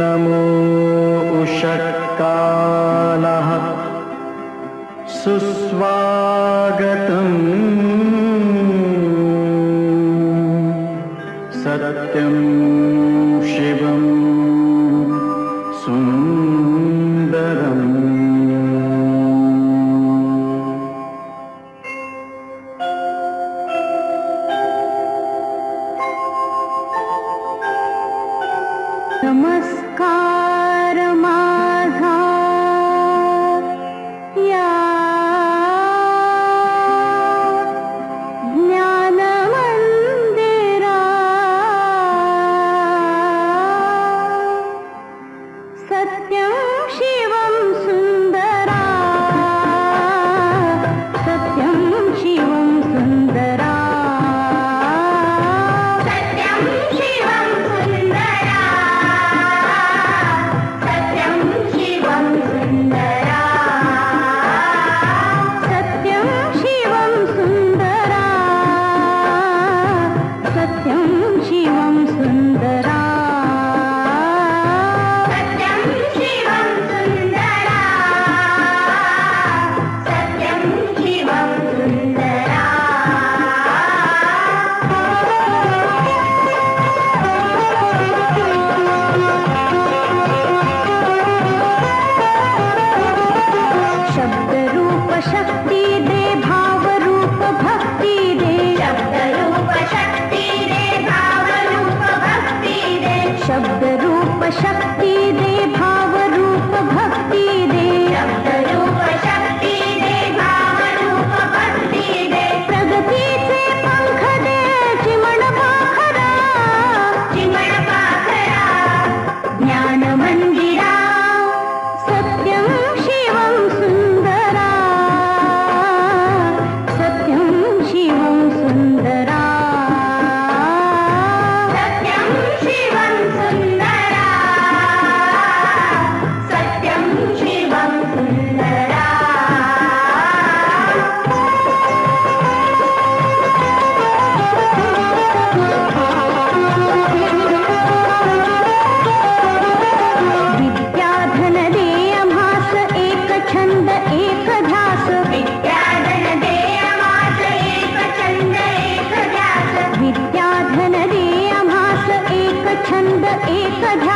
नमो उषत्कालः सुस्वागतम् सत्यम् Саме మనమంది कधा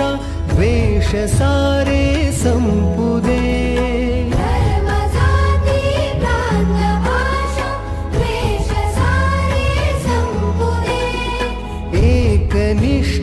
भाषा द्वेष सारे संपू दे. धर्म जाती प्रांत भाषा द्वेष सारे संपू दे. एक निष्ठा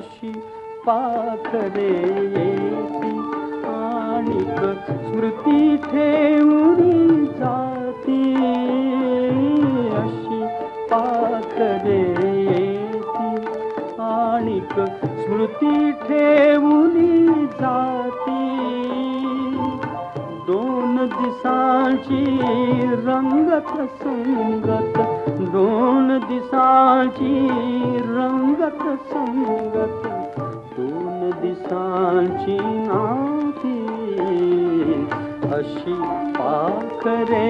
अशी पाखरे येती. स्मृती ठेवून जाती. अशी पाखरे येती. आणिक स्मृती ठेवून जाती. दोन दिसाची रंगत संगत दोन दिसाची रंगत संगत दोन दिसाची नाती अशी पाखरे